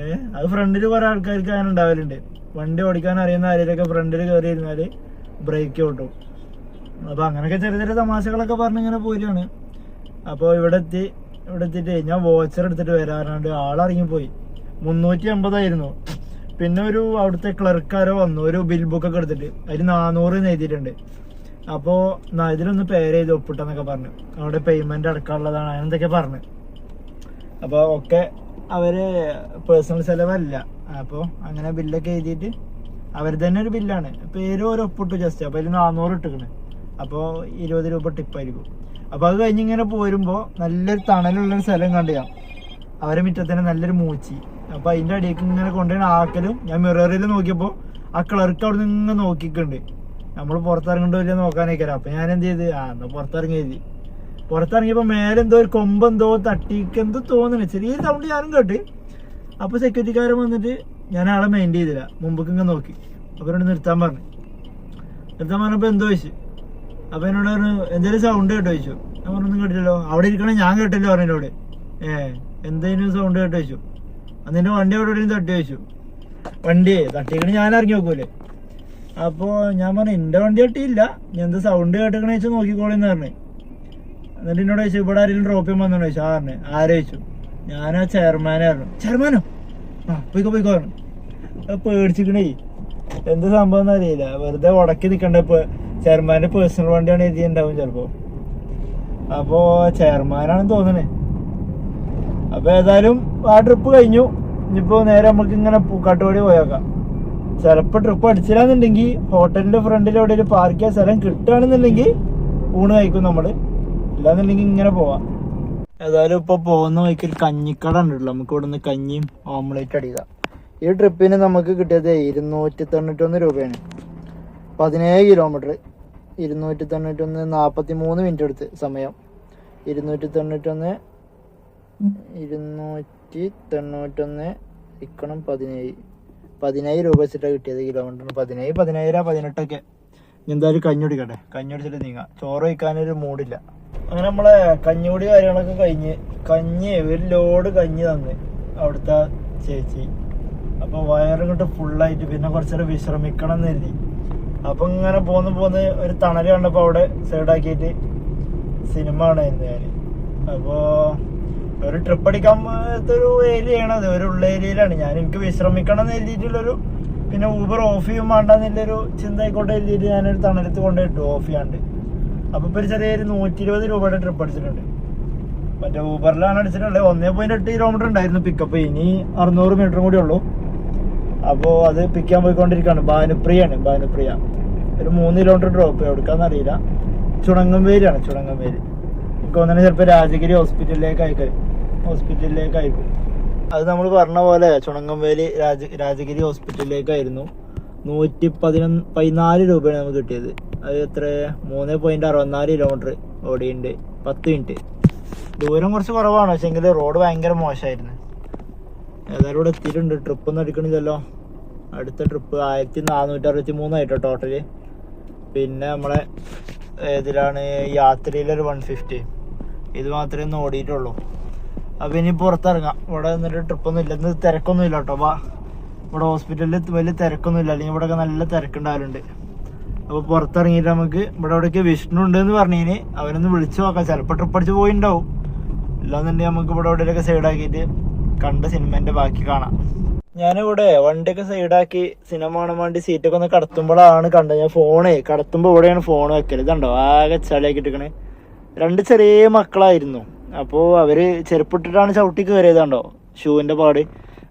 ഏഹ് അത് ഫ്രണ്ടിൽ കുറെ ആൾക്കാർക്ക് അങ്ങനെ ഉണ്ടാവലുണ്ട്. വണ്ടി ഓടിക്കാൻ അറിയുന്ന ആരെയൊക്കെ ഫ്രണ്ടിൽ കയറി ഇരുന്നാൽ ബ്രേക്ക് ചവിട്ടും അപ്പൊ അങ്ങനെയൊക്കെ ചെറിയ ചെറിയ തമാശകളൊക്കെ പറഞ്ഞിങ്ങനെ പോരുകയാണ് അപ്പോൾ ഇവിടെ എത്തി ഇവിടെ എത്തിയിട്ട് ഞാൻ വോച്ചർ എടുത്തിട്ട് വരാറുണ്ട് ആളിറങ്ങിപ്പോയി. മുന്നൂറ്റി എൺപതായിരുന്നു പിന്നെ ഒരു അവിടുത്തെ ക്ലർക്കാരോ വന്നു ഒരു ബിൽ ബുക്ക് ഒക്കെ എടുത്തിട്ട്. അതിന് നാനൂറ് എഴുതിയിട്ടുണ്ട്. അപ്പോൾ ഇതിലൊന്ന് പേര് ചെയ്ത് ഒപ്പിട്ടെന്നൊക്കെ പറഞ്ഞു. അവിടെ പേയ്മെന്റ് അടക്കാനുള്ളതാണ് അങ്ങനെന്തൊക്കെ പറഞ്ഞു. അപ്പോൾ ഒക്കെ അവർ പേഴ്സണൽ ചെലവല്ല. അപ്പോൾ അങ്ങനെ ബില്ലൊക്കെ എഴുതിയിട്ട് അവർ തന്നെ ഒരു ബില്ലാണ് പേര് ഒരു ഒപ്പിട്ടു ജസ്റ്റ് അപ്പോൾ അതിൽ നാനൂറ് ഇട്ടിക്കണ്. അപ്പോൾ ഇരുപത് രൂപ ടിപ്പായിരിക്കും അപ്പോൾ അത് കഴിഞ്ഞ് ഇങ്ങനെ പോരുമ്പോൾ നല്ലൊരു തണലുള്ളൊരു സ്ഥലം കണ്ടു അവരെ മുറ്റത്തിന് നല്ലൊരു മൂച്ചി. അപ്പോൾ അതിന്റെ അടിയേക്ക് ഇങ്ങനെ കൊണ്ടുപോയി ആക്കലും ഞാൻ മിററിൽ നോക്കിയപ്പോൾ ആ ക്ലർക്ക് അവിടെ നിന്ന് ഇങ്ങനെ നോക്കിക്കുന്നുണ്ട് നമ്മൾ പുറത്തിറങ്ങണ്ടോ ഇല്ല നോക്കാനേക്കാരം അപ്പോൾ ഞാൻ എന്ത് ചെയ്ത്? ആ എന്നാ പുറത്തിറങ്ങി എഴുതി. പുറത്തിറങ്ങിയപ്പോൾ മേലെന്തോ ഒരു കൊമ്പെന്തോ തട്ടിക്കെന്തോ തോന്നണേ ചെറിയ സൗണ്ട് ഞാനും കേട്ട്. അപ്പോൾ സെക്യൂരിറ്റിക്കാരൻ വന്നിട്ട് ഞാൻ ആളെ മെയിന്റ് ചെയ്തില്ല. മുമ്പ് ഇങ്ങനെ നോക്കി. അവരോട് നിർത്താൻ പറഞ്ഞു. നിർത്താൻ പറഞ്ഞപ്പോൾ എന്തോ ചോദിച്ചു. അപ്പൊ എന്നോട് പറഞ്ഞു എന്തേലും സൗണ്ട് കേട്ടോ? ചോദിച്ചു. ഞാൻ പറഞ്ഞൊന്നും കേട്ടില്ലല്ലോ. അവിടെ ഇരിക്കണേ ഞാൻ കേട്ടില്ല പറഞ്ഞോട് ഏ എന്തേലും സൗണ്ട് കേട്ടോ? ചോദിച്ചു. അന്നിന്റെ വണ്ടി അവിടെ എവിടെയും തട്ടി ചോദിച്ചു. വണ്ടി? തട്ടിക്കണേ ഞാൻ ഇറങ്ങി നോക്കൂലേ? അപ്പോൾ ഞാൻ പറഞ്ഞു എന്റെ വണ്ടി തട്ടിയില്ല. എന്താ സൗണ്ട് കേട്ടിക്കണേ വെച്ച് നോക്കിക്കോളെന്ന് പറഞ്ഞു. എന്നിട്ട് എന്നോട് ചോദിച്ചു ഇവിടെ ആരെങ്കിലും ഡ്രോപ്പ് ചെയ്യാൻ വന്നോ ചോദിച്ചു ആ പറഞ്ഞു. ആരെ ചോദിച്ചു? ഞാൻ ആ ചെയർമാനായിരുന്നു ചെയർമാനോ? ആ പോയിക്കോ പോയിക്കോ പറഞ്ഞു. പേടിച്ചിക്കണേ. എന്ത് സംഭവം അറിയില്ല വെറുതെ ഉടക്കി നിൽക്കണ്ട ഇപ്പൊ. ചെയർമാന്റെ പേഴ്സണൽ വണ്ടിയാണ് എഴുതിയിട്ടുണ്ടാവും ചിലപ്പോ. അപ്പോ ചെയർമാനാണെന്ന് തോന്നണേ. അപ്പൊ ഏതായാലും ആ ട്രിപ്പ് കഴിഞ്ഞു. ഇനിയിപ്പോ നേരെ നമുക്ക് ഇങ്ങനെ പൂക്കാട്ടുപടി പോയേക്കാം. ചിലപ്പോ ട്രിപ്പ് അടിച്ചില്ലാന്നുണ്ടെങ്കിൽ ഹോട്ടലിന്റെ ഫ്രണ്ടിൽ എവിടെയെങ്കിലും പാർക്ക് ചെയ്യാൻ സ്ഥലം കിട്ടുകയാണെന്നുണ്ടെങ്കിൽ ഊണ് കഴിക്കും നമ്മൾ. ഇല്ലാന്നുണ്ടെങ്കിൽ ഇങ്ങനെ പോവാം. ഏതായാലും ഇപ്പൊ പോകുന്ന വഴിക്ക് ഒരു കഞ്ഞിക്കട ഉണ്ടല്ലോ നമുക്ക് ഇവിടുന്ന് കഞ്ഞിയും ഓംലേറ്റ് അടിക്കാം. ഈ ട്രിപ്പിന് നമുക്ക് കിട്ടിയത് ഇരുന്നൂറ്റി തൊണ്ണൂറ്റൊന്ന് രൂപയാണ്. പതിനേഴ് കിലോമീറ്റർ ഇരുന്നൂറ്റി തൊണ്ണൂറ്റൊന്ന് നാൽപ്പത്തി മൂന്ന് മിനിറ്റ് എടുത്ത് സമയം. ഇരുന്നൂറ്റി തൊണ്ണൂറ്റൊന്ന് ഇരുന്നൂറ്റി തൊണ്ണൂറ്റൊന്ന് ഇക്കണം പതിനേഴ്. പതിനേഴ് രൂപ വെച്ചിട്ടാണ് കിട്ടിയത് കിലോമീറ്ററിന് പതിനേഴ് പതിനേഴ് പതിനെട്ടൊക്കെ. എന്തായാലും കഞ്ഞി കുടിക്കട്ടെ? കഞ്ഞി കുടിച്ചിട്ട് നീങ്ങാം. ചോറ് വയ്ക്കാനൊരു മൂടില്ല അങ്ങനെ നമ്മളെ കഞ്ഞികുടി കാര്യങ്ങളൊക്കെ കഴിഞ്ഞ് കഞ്ഞി ഒരു ലോഡ് കഞ്ഞി തന്ന്. അവിടുത്തെ ചേച്ചി. അപ്പൊ വയറിങ്ങോട്ട് ഫുള്ളായിട്ട് പിന്നെ കുറച്ചേരം വിശ്രമിക്കണം എന്ന് കരുതി. അപ്പൊ ഇങ്ങനെ പോന്ന് പോന്ന് ഒരു തണൽ കണ്ടപ്പോ അവിടെ സൈഡാക്കിയിട്ട് സിനിമ കാണായിരുന്നു ഞാൻ. അപ്പോ ഒരു ട്രിപ്പ് അടിക്കാൻ ഒരു ഏരിയയാണ് അത്. ഒരു ഉള്ള ഏരിയയിലാണ് ഞാൻ എനിക്ക് വിശ്രമിക്കണം എന്ന് എഴുതിയിട്ടുള്ളൊരു പിന്നെ ഊബർ ഓഫ് ചെയ്യും വേണ്ടെന്നുള്ളൊരു ചിന്ത ആയിക്കോട്ടെ എഴുതിയിട്ട് ഞാനൊരു തണലത്ത് കൊണ്ടുപോയിട്ടു ഓഫ് ചെയ്യാണ്ട്. അപ്പൊ ഇപ്പൊ ഒരു ചെറിയൊരു നൂറ്റി ഇരുപത് രൂപയുടെ ട്രിപ്പ് അടിച്ചിട്ടുണ്ട്. മറ്റേ ഊബറിലാണ് അടിച്ചിട്ടുള്ളത്. ഒന്നേ പോയിന്റ് എട്ട് കിലോമീറ്റർ ഉണ്ടായിരുന്നു പിക്കപ്പ് ഇനി അറുന്നൂറ് മീറ്ററും കൂടി ഉള്ളൂ. അപ്പോ അത് പിക്ക് ചെയ്യാൻ പോയിക്കൊണ്ടിരിക്കുകയാണ്. ഭാനുപ്രിയാണ് ഭാനുപ്രിയ. ഒരു മൂന്ന് കിലോമീറ്റർ ഡ്രോപ്പ് എവിടുക്കാന്ന് അറിയില്ല. ചുണങ്ങംവേലിയാണ് ചുണങ്ങംവേലി. എനിക്ക് ഒന്നിനെ ചിലപ്പോൾ രാജഗിരി ഹോസ്പിറ്റലിലേക്ക് അയക്കും ഹോസ്പിറ്റലിലേക്ക് അയക്കും അത് നമ്മൾ പറഞ്ഞ പോലെ ചുണങ്ങംവേലി രാജ രാജഗിരി ഹോസ്പിറ്റലിലേക്കായിരുന്നു നൂറ്റി പതിനൊന്ന് പതിനാല് രൂപയാണ് നമുക്ക് കിട്ടിയത്. അത് എത്ര മൂന്ന് പോയിന്റ് അറുപത്തിനാല് കിലോമീറ്റർ ഓടിയുണ്ട്. പത്ത് മിനിറ്റ് ദൂരം കുറച്ച് കുറവാണ് പക്ഷെ എങ്കിൽ റോഡ് ഭയങ്കര മോശമായിരുന്നു ഏതായാലും ഇവിടെ എത്തിയിട്ടുണ്ട്. ട്രിപ്പ് ഒന്നും എടുക്കണില്ലല്ലോ. അടുത്ത ട്രിപ്പ് ആയിരത്തി നാനൂറ്റി അറുപത്തി മൂന്നായിട്ടോ ടോട്ടൽ പിന്നെ നമ്മളെ ഏതിലാണ്? യാത്രയിലൊരു വൺ ഫിഫ്റ്റി ഇത് മാത്രമേ ഒന്ന് ഓടിയിട്ടുള്ളൂ. അപ്പൊ ഇനി പുറത്തിറങ്ങാം. ഇവിടെ നിന്നിട്ട് ട്രിപ്പൊന്നും ഇല്ല. ഇന്ന് തിരക്കൊന്നും ഇല്ല കേട്ടോ. വാ. ഇവിടെ ഹോസ്പിറ്റലിൽ വലിയ തിരക്കൊന്നുമില്ല. അല്ലെങ്കിൽ ഇവിടെയൊക്കെ നല്ല തിരക്കുണ്ടാവലുണ്ട്. അപ്പോൾ പുറത്തിറങ്ങിയിട്ട് നമുക്ക് ഇവിടെ ഇവിടേക്ക് വിഷ്ണു ഉണ്ടെന്ന് പറഞ്ഞതിന് അവനൊന്ന് വിളിച്ചു നോക്കാം. ചിലപ്പോൾ ട്രിപ്പ് അടിച്ച് പോയിണ്ടാവും. ഇല്ലാന്നുണ്ടെങ്കിൽ നമുക്ക് ഇവിടെ എവിടെയൊക്കെ സൈഡാക്കിയിട്ട് കണ്ട സിനിമന്റെ ബാക്കി കാണാം. ഞാനിവിടെ വണ്ടിയൊക്കെ സൈഡാക്കി സിനിമ കാണാൻ വേണ്ടി സീറ്റൊക്കെ ഒന്ന് കടത്തുമ്പോഴാണ് കണ്ടത്. ഞാൻ ഫോണേ കടത്തുമ്പോൾ ഇവിടെയാണ് ഫോൺ വെക്കൽ. ഇതുണ്ടോ? ആകെ ചളിയാക്കി ഇട്ടിക്കണേ രണ്ട് ചെറിയ മക്കളായിരുന്നു. അപ്പോൾ അവർ ചെരുപ്പിട്ടിട്ടാണ് ചവിട്ടി കയറിയതുണ്ടോ ഷൂവിന്റെ പാട്.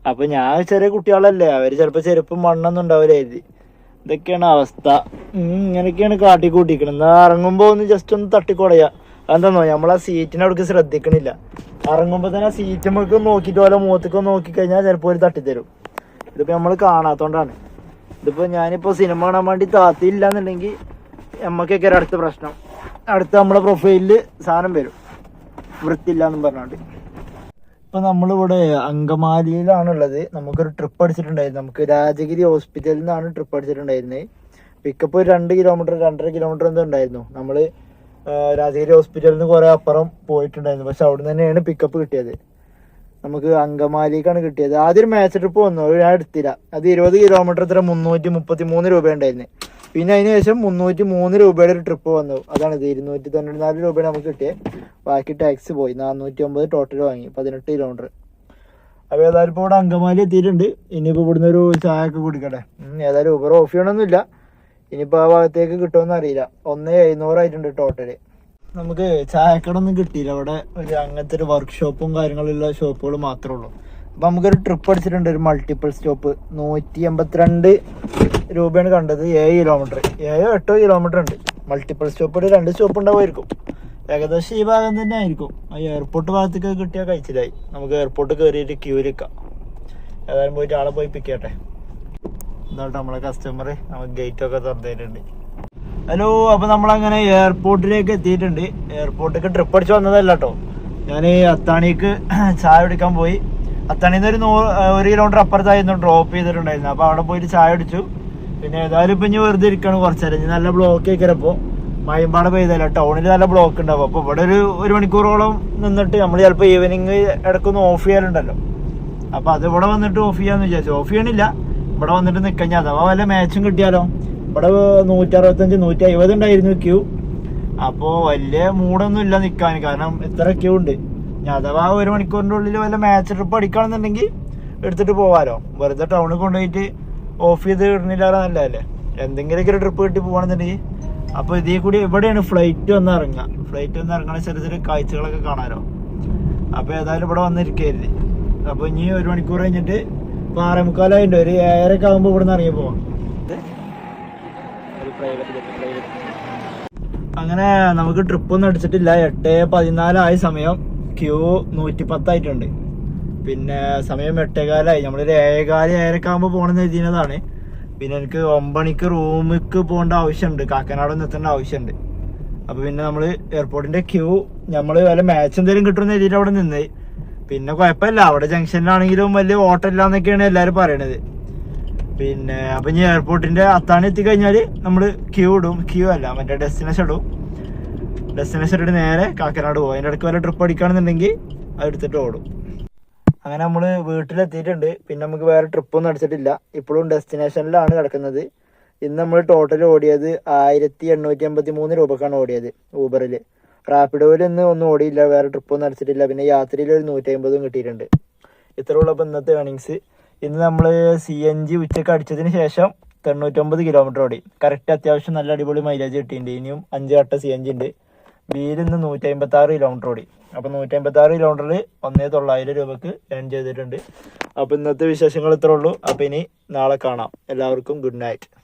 അപ്പൊ ഞാൻ ചെറിയ കുട്ടികളല്ലേ അവർ ചിലപ്പോ ചെരുപ്പും മണ്ണൊന്നും ഉണ്ടാവില്ല എഴുതി ഇതൊക്കെയാണ് അവസ്ഥ. ഇങ്ങനെയൊക്കെയാണ് കാട്ടി കൂട്ടിക്കണത് എന്നാ ഇറങ്ങുമ്പോ ഒന്ന് ജസ്റ്റ് ഒന്ന് തട്ടിക്കൊടയാ. അതെന്താന്നോ നമ്മളാ സീറ്റിനെ അവിടേക്ക് ശ്രദ്ധിക്കണില്ല. ഇറങ്ങുമ്പോ തന്നെ ആ സീറ്റ് നമുക്ക് നോക്കിയിട്ട് പോലെ മുഖത്തേക്ക് നോക്കി കഴിഞ്ഞാൽ ചിലപ്പോ ഒരു തട്ടിത്തരും. ഇതിപ്പോ നമ്മൾ കാണാത്തോണ്ടാണ്. ഇതിപ്പോ ഞാനിപ്പോ സിനിമ കാണാൻ വേണ്ടി താത്തിയില്ല എന്നുണ്ടെങ്കിൽ നമ്മക്കൊക്കെ ഒരു അടുത്ത പ്രശ്നം. അടുത്ത നമ്മളെ പ്രൊഫൈലിൽ സാധനം വരും. വൃത്തിയില്ല എന്നും പറഞ്ഞോണ്ട്. ഇപ്പൊ നമ്മളിവിടെ അങ്കമാലിയിലാണുള്ളത്. നമുക്കൊരു ട്രിപ്പ് അടിച്ചിട്ടുണ്ടായിരുന്നു. നമുക്ക് രാജഗിരി ഹോസ്പിറ്റലിൽ നിന്നാണ് ട്രിപ്പ് അടിച്ചിട്ടുണ്ടായിരുന്നത് പിക്കപ്പ് ഒരു രണ്ട് കിലോമീറ്റർ രണ്ടര കിലോമീറ്റർ എന്തോ ഉണ്ടായിരുന്നു. നമ്മൾ രാജഗിരി ഹോസ്പിറ്റലിൽ നിന്ന് കുറേ അപ്പുറം പോയിട്ടുണ്ടായിരുന്നു. പക്ഷെ അവിടെ തന്നെയാണ് പിക്കപ്പ് കിട്ടിയത്. നമുക്ക് അങ്കമാലിക്കാണ് കിട്ടിയത്. ആദ്യം മാച്ച് ട്രിപ്പ് വന്നു. ഞാൻ എടുത്തില്ല. അത് ഇരുപത് കിലോമീറ്റർ ഇത്ര മുന്നൂറ്റി മുപ്പത്തി മൂന്ന് രൂപ ഉണ്ടായിരുന്നു. പിന്നെ അതിന് ശേഷം മുന്നൂറ്റി മൂന്ന് രൂപയുടെ ഒരു ട്രിപ്പ് വന്നു. അതാണ് ഇത്. ഇരുന്നൂറ്റി തൊണ്ണൂറ്റി നാല് രൂപയാണ് നമുക്ക് കിട്ടിയത് ബാക്കി ടാക്സ് പോയി. നാനൂറ്റി ഒമ്പത് ടോട്ടൽ വാങ്ങി. പതിനെട്ട് കിലോമീറ്റർ അപ്പോൾ ഏതായാലും ഇപ്പോൾ ഇവിടെ അങ്കമാലി എത്തിയിട്ടുണ്ട്. ഇനിയിപ്പോൾ ഇവിടുന്ന് ഒരു ചായ ഒക്കെ കുടിക്കട്ടെ ഏതായാലും ഊബർ ഓഫ് ചെയ്യണമെന്നില്ല ഇനിയിപ്പോൾ ആ ഭാഗത്തേക്ക് കിട്ടുമെന്ന് അറിയില്ല. ഒന്ന് എഴുന്നൂറായിട്ടുണ്ട് ടോട്ടൽ നമുക്ക് ചായക്കടൊന്നും കിട്ടിയില്ല. അവിടെ ഒരു അങ്ങനത്തെ ഒരു വർക്ക്ഷോപ്പും കാര്യങ്ങളുള്ള ഷോപ്പുകൾ മാത്രമേ ഉള്ളൂ. അപ്പം നമുക്കൊരു ട്രിപ്പ് അടിച്ചിട്ടുണ്ട്. ഒരു മൾട്ടിപ്പിൾ സ്റ്റോപ്പ് നൂറ്റി എൺപത്തിരണ്ട് രൂപയാണ് കണ്ടത്. ഏഴ് കിലോമീറ്റർ ഏഴോ എട്ടോ കിലോമീറ്റർ ഉണ്ട്. മൾട്ടിപ്പിൾ സ്റ്റോപ്പിൽ രണ്ട് സ്റ്റോപ്പ് ഉണ്ടാവുമായിരിക്കും. ഏകദേശം ഈ ഭാഗം തന്നെ ആയിരിക്കും. ആ എയർപോർട്ട് ഭാഗത്തേക്ക് കിട്ടിയാൽ കഴിച്ചില്ലായി നമുക്ക് എയർപോർട്ട് കയറിയിട്ട് ക്യൂരിക്കാം ഏതായാലും പോയിട്ട് ആളെ പോയി പിക്ക് ചെയ്യട്ടെ ഇതാട്ടോ നമ്മളെ കസ്റ്റമർ നമുക്ക് ഗേറ്റ് ഒക്കെ തുറന്നിട്ടുണ്ട്. ഹലോ അപ്പൊ നമ്മളങ്ങനെ എയർപോർട്ടിലേക്ക് എത്തിയിട്ടുണ്ട്. എയർപോർട്ടിലേക്ക് ട്രിപ്പ് അടിച്ച് വന്നതല്ല കേട്ടോ ഞാൻ അത്താണിക്ക് ചായ കുടിക്കാൻ പോയി. അത്താണിന്ന് ഒരു നൂറ് ഒരു കിലോമീറ്റർ അപ്പുറത്തായിരുന്നു ഡ്രോപ്പ് ചെയ്തിട്ടുണ്ടായിരുന്നു അപ്പൊ അവിടെ പോയിട്ട് ചായ അടിച്ചു പിന്നെ ഏതായാലും ഇപ്പൊ ഇനി വെറുതെ ഇരിക്കണം കുറച്ചേരം നല്ല ബ്ലോക്ക് ആയിക്കിറപ്പോ മയമ്പാട് പെയ്തല്ല ടൗണിൽ നല്ല ബ്ലോക്ക് ഉണ്ടാവും. അപ്പൊ ഇവിടെ ഒരു ഒരു മണിക്കൂറോളം നിന്നിട്ട് നമ്മൾ ചിലപ്പോൾ ഈവനിങ് ഇടക്കൊന്ന് ഓഫ് ചെയ്യാറുണ്ടല്ലോ. അപ്പൊ അത് ഇവിടെ വന്നിട്ട് ഓഫ് ചെയ്യാന്ന് വിചാരിച്ചു. ഓഫ് ചെയ്യണില്ല. ഇവിടെ വന്നിട്ട് നിൽക്കഞ്ഞ അഥവാ വല്ല മാച്ചും കിട്ടിയാലോ. ഇവിടെ നൂറ്റി അറുപത്തഞ്ച് നൂറ്റി അമ്പത് ഉണ്ടായിരുന്നു ക്യൂ അപ്പോ വലിയ മൂടൊന്നും ഇല്ല നിക്കാൻ കാരണം ഇത്ര ക്യൂ ഉണ്ട്. ഇനി അഥവാ ഒരു മണിക്കൂറിന്റെ ഉള്ളിൽ വല്ല മാച്ച് ട്രിപ്പ് അടിക്കുകയാണെന്നുണ്ടെങ്കിൽ എടുത്തിട്ട് പോകാമല്ലോ വെറുതെ ടൗണിൽ കൊണ്ടുപോയിട്ട് ഓഫ് ചെയ്ത് ഇടുന്നില്ലാതെ നല്ലതല്ലേ? എന്തെങ്കിലുമൊക്കെ ഒരു ട്രിപ്പ് കിട്ടി പോകുകയാണെന്നുണ്ടെങ്കിൽ അപ്പോൾ ഇതേ കൂടി എവിടെയാണ് ഫ്ലൈറ്റ് വന്ന് ഇറങ്ങുക? ഫ്ലൈറ്റ് വന്ന് ഇറങ്ങണ ചെറിയ ചെറിയ കാഴ്ചകളൊക്കെ കാണാമല്ലോ അപ്പോൾ ഏതായാലും ഇവിടെ വന്നിരിക്കരുത്. അപ്പോൾ ഇനി ഒരു മണിക്കൂർ കഴിഞ്ഞിട്ട് ഇപ്പോൾ ആറേ മുക്കാലായിട്ടുണ്ട് ഒരു ഏഴരൊക്കെ ആകുമ്പോൾ ഇവിടെ നിന്ന് ഇറങ്ങി പോവാം. അങ്ങനെ നമുക്ക് ട്രിപ്പ് ഒന്നും അടിച്ചിട്ടില്ല. എട്ട് പതിനാലായ സമയം. ക്യൂ നൂറ്റി പത്തായിട്ടുണ്ട് പിന്നെ സമയം എട്ടേകാലായി. നമ്മളൊരു ഏഴേകാൽ ഏഴരക്കെ ആകുമ്പോൾ പോകണമെന്ന് എഴുതിയതാണ്. പിന്നെ എനിക്ക് ഒമ്പണിക്ക് റൂമിക്ക് പോകേണ്ട ആവശ്യമുണ്ട് കാക്കനാട് ഒന്ന് എത്തേണ്ട ആവശ്യമുണ്ട് അപ്പോൾ പിന്നെ നമ്മൾ എയർപോർട്ടിന്റെ ക്യൂ നമ്മൾ വല്ല മാച്ച് എന്തെങ്കിലും കിട്ടുമെന്ന് എഴുതിയിട്ട് അവിടെ നിന്ന്. പിന്നെ കുഴപ്പമില്ല അവിടെ ജംഗ്ഷനിലാണെങ്കിലും വലിയ ഓട്ടം ഇല്ല എന്നൊക്കെയാണ് എല്ലാവരും പറയണത്. പിന്നെ അപ്പോൾ ഇനി എയർപോർട്ടിന്റെ അത്താണി എത്തിക്കഴിഞ്ഞാൽ നമ്മൾ ക്യൂ ഇടും. ക്യൂ അല്ല മറ്റേ ഡെസ്റ്റിനേഷൻ ഇടും. ഡെസ്റ്റിനേഷൻ എടുത്ത് നേരെ കാക്കനാട് പോകും അതിന്റെ ഇടയ്ക്ക് വല്ല ട്രിപ്പ് അടിക്കുകയാണെന്നുണ്ടെങ്കിൽ അത് എടുത്തിട്ട് ഓടും. അങ്ങനെ നമ്മൾ വീട്ടിലെത്തിയിട്ടുണ്ട്. പിന്നെ നമുക്ക് വേറെ ട്രിപ്പ് ഒന്നും അടിച്ചിട്ടില്ല. ഇപ്പോഴും ഡെസ്റ്റിനേഷനിലാണ് കിടക്കുന്നത്. ഇന്ന് നമ്മൾ ടോട്ടൽ ഓടിയത് ആയിരത്തി എണ്ണൂറ്റി എൺപത്തി മൂന്ന് രൂപക്കാണ് ഓടിയത് ഊബറിൽ റാപ്പിഡോയിൽ ഇന്ന് ഒന്നും ഓടിയില്ല. വേറെ ട്രിപ്പ് ഒന്നും അടിച്ചിട്ടില്ല. പിന്നെ യാത്രയിൽ ഒരു നൂറ്റി അമ്പതും കിട്ടിയിട്ടുണ്ട്. ഇത്ര ഉള്ളപ്പോൾ ഇന്നത്തെ ഏണിങ്സ് ഇന്ന് നമ്മൾ സി എൻ ജി ഉച്ചയ്ക്ക് അടിച്ചതിന് ശേഷം തൊണ്ണൂറ്റൊമ്പത് കിലോമീറ്റർ ഓടി. കറക്റ്റ് അത്യാവശ്യം നല്ല അടിപൊളി മൈലേജ് കിട്ടിയിട്ടുണ്ട്. ഇനിയും അഞ്ച് വട്ട സി എൻ ജി ഉണ്ട്. ബിയിൽ നിന്ന് നൂറ്റി അമ്പത്തി ആറ് കിലോമീറ്റർ ഓടി. അപ്പൊ നൂറ്റി അമ്പത്തി ആറ് കിലോമീറ്ററിൽ ഒന്നേ തൊള്ളായിരം രൂപക്ക് ഏൺ ചെയ്തിട്ടുണ്ട്. അപ്പൊ ഇന്നത്തെ വിശേഷങ്ങൾ ഇത്രേ ഉള്ളൂ. അപ്പൊ ഇനി നാളെ കാണാം. എല്ലാവർക്കും ഗുഡ് നൈറ്റ്